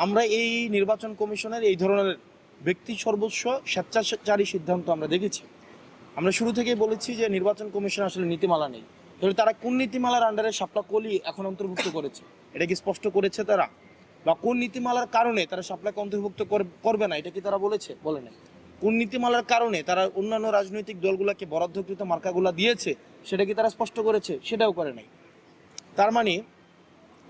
আমরা এই নির্বাচন কমিশনের এই ধরনের ব্যক্তি সর্বস্ব স্বেচ্ছাচারী সিদ্ধান্ত আমরা দেখেছি। আমরা শুরু থেকেই বলেছি যে নির্বাচন কমিশন আসলে নীতিমালা নেই। তাহলে তারা কোন নীতিমালার আন্ডারে শাপলা কলি এখন অন্তর্ভুক্ত করেছে? এটা কি স্পষ্ট করেছে তারা? বা কোন নীতিমালার কারণে তারা শাপলাকে অন্তর্ভুক্ত কর- করবে না? এটা কি তারা বলেছে? বলে নাই। কোন নীতিমালার কারণে তারা অন্যান্য রাজনৈতিক দলগুলোকে বরাদ্দকৃত মার্কাগুলা দিয়েছে, সেটা কি তারা স্পষ্ট করেছে? সেটাও করে নাই। তার মানে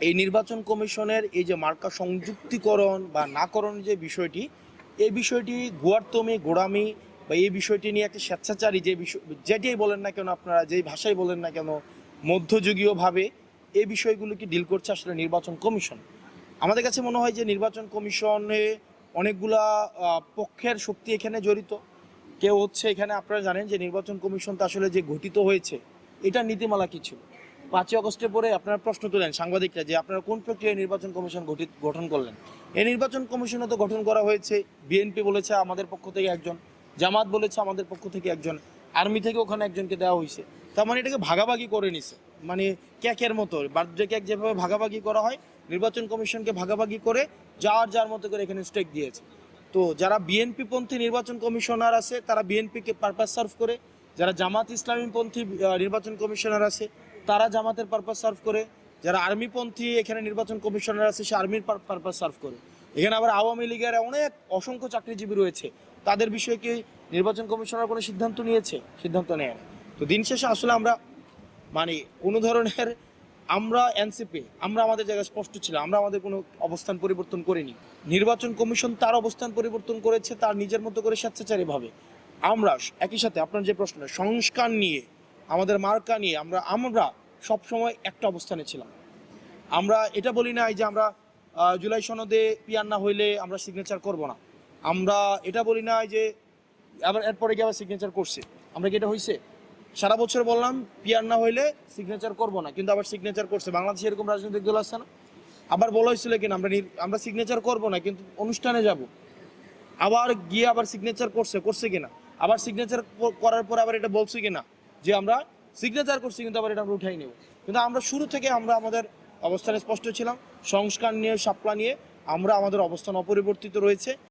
এই নির্বাচন কমিশনের এই যে মার্কা সংযুক্তিকরণ বা নাকরণ যে বিষয়টি, এই বিষয়টি গোয়ার্তমি, গোড়ামি বা এই বিষয়টি নিয়ে একটা স্বেচ্ছাচারী যে বিষয়, যেটাই বলেন না কেন আপনারা, যেই ভাষায় বলেন না কেন, মধ্যযুগীয়ভাবে এই বিষয়গুলোকে ডিল করছে আসলে নির্বাচন কমিশন? আমাদের কাছে মনে হয় যে নির্বাচন কমিশনে অনেকগুলা পক্ষের শক্তি এখানে জড়িত। কেউ হচ্ছে এখানে, আপনারা জানেন যে নির্বাচন কমিশনটা আসলে যে গঠিত হয়েছে এটা নীতিমালা কি ছিল? পাঁচই অগস্টের পরে আপনারা প্রশ্ন তোলেন সাংবাদিকরা যে আপনারা কোন প্রক্রিয়ায় নির্বাচন কমিশন গঠিত গঠন করলেন। এই নির্বাচন কমিশনও তো গঠন করা হয়েছে। বিএনপি বলেছে আমাদের পক্ষ থেকে একজন, জামাত বলেছে আমাদের পক্ষ থেকে একজন, আর্মি থেকে ওখানে একজনকে দেওয়া হয়েছে। তার মানে এটাকে ভাগাভাগি করে নিছে। মানে ক্যাকের মতো, বার্থডে ক্যাক যেভাবে ভাগাভাগি করা হয়, নির্বাচন কমিশনকে ভাগাভাগি করে যার যার মতো করে এখানে স্টেক দিয়েছে। তো যারা বিএনপি পন্থী নির্বাচন কমিশনার আছে, তারা বিএনপিকে পারপাস সার্ভ করে। যারা জামাত ইসলামী পন্থী নির্বাচন কমিশনার আছে তারা জামাতের পারপাস সার্ভ করে, যারা আর্মিপন্থী এখানে নির্বাচন কমিশনার আছে, সে আর্মির পারপাস সার্ভ করে। এখানে আবার আওয়ামী লীগের অনেক অসংখ্য চাকরিজীবী রয়েছে। তাদের বিষয়ে কি নির্বাচন কমিশনার কোনো সিদ্ধান্ত নিয়েছে? সিদ্ধান্ত নেয় না। তো দিন শেষে আসলে আমরা মানে কোনো ধরনের আমরা এনসিপি আমরা আমাদের জায়গায় স্পষ্ট ছিল, আমরা আমাদের কোনো অবস্থান পরিবর্তন করিনি। নির্বাচন কমিশন তার অবস্থান পরিবর্তন করেছে, তার নিজের মতো করে স্বেচ্ছাচারীভাবে আমরা, একই সাথে আপনার যে প্রশ্ন, সংস্কার নিয়ে আমাদের মার্কা নিয়ে আমরা আমরা সবসময় একটা অবস্থানে ছিলাম। আমরা এটা বলি না যে আমরা জুলাই সনদে পিয়ার না হইলে আমরা সিগনেচার করব না। আমরা এটা বলি না যে আবার এরপরে গিয়ে আবার সিগনেচার করছে। আমরা কি এটা হয়েছে সারা বছর বললাম পিয়ার না হইলে সিগনেচার করব না, কিন্তু আবার সিগনেচার করছে। বাংলাদেশে এরকম রাজনৈতিক দল আসছে না? আবার বলা হয়েছিল কিনা, আমরা আমরা সিগনেচার করব না, কিন্তু অনুষ্ঠানে যাব। আবার গিয়ে আবার সিগনেচার করছে করছে কিনা? আবার সিগনেচার করার পর আবার এটা বলছে কিনা? যে আমরা সিগনেচার করছি কিন্তু আবার এটা আমরা উঠাই নেব। কিন্তু আমরা শুরু থেকে আমরা আমাদের অবস্থানে স্পষ্ট ছিলাম। সংস্কার নিয়ে, সাপলা নিয়ে আমরা আমাদের অবস্থান অপরিবর্তিত রয়েছে।